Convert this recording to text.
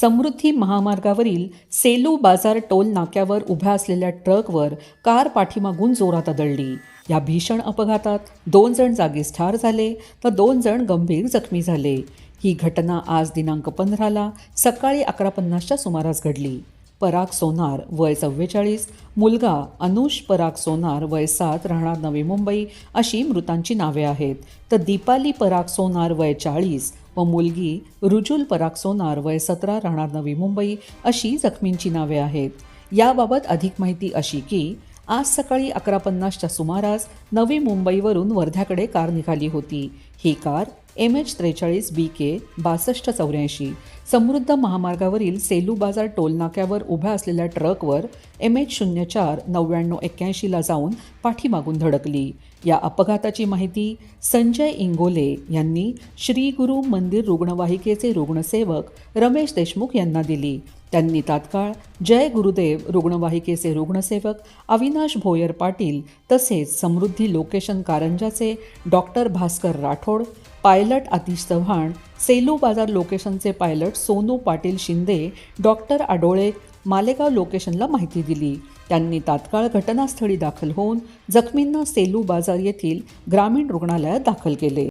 समृद्धी महामार्गावरील सेलू बाजार टोल नाक्यावर उभ्या असलेल्या ट्रकवर कार पाठीमागून जोरात आदळली. या भीषण अपघातात दोन जण जागीच ठार झाले तर दोन जण गंभीर जखमी झाले. ही घटना आज दिनांक पंधराला सकाळी अकरा पन्नासच्या सुमारास घडली. पराग सोनार वय चव्वेचाळीस मुलगा अनुष पराग सोनार वय सात राहणार नवी मुंबई अशी मृतांची नावे आहेत. तर दीपाली पराग सोनार वय चाळीस व मुलगी रुजुल पराग सोनार वय सतरा राहणार नवी मुंबई अशी जखमींची नावे आहेत. याबाबत अधिक माहिती अशी की आज सकाळी अकरा पन्नासच्या सुमारास नवी मुंबईवरून वर्ध्याकडे कार निघाली होती. ही कार एम एच त्रेचाळीस बी के बासष्ट चौऱ्याऐंशी. समृद्ध महामार्गावरील सेलू बाजार टोलनाक्यावर उभ्या असलेल्या ट्रकवर एम एच शून्य चार नव्याण्णव एक्क्याऐंशीला जाऊन पाठीमागून धडकली. या अपघाताची माहिती संजय इंगोले यांनी श्री गुरु मंदिर रुग्णवाहिकेचे रुग्णसेवक रमेश देशमुख यांना दिली. त्यांनी तात्काळ जय गुरुदेव रुग्णवाहिकेचे रुग्णसेवक अविनाश भोयर पाटील तसेच समृद्धी लोकेशन कारंजाचे डॉक्टर भास्कर राठोड पायल पायलट आतिश चव्हाण सेलू बाजार लोकेशनचे पायलट सोनू पाटील शिंदे डॉक्टर आडोळे मालेगाव लोकेशनला माहिती दिली. त्यांनी तात्काळ घटनास्थळी दाखल होऊन जखमींना सेलू बाजार येथील ग्रामीण रुग्णालयात दाखल केले.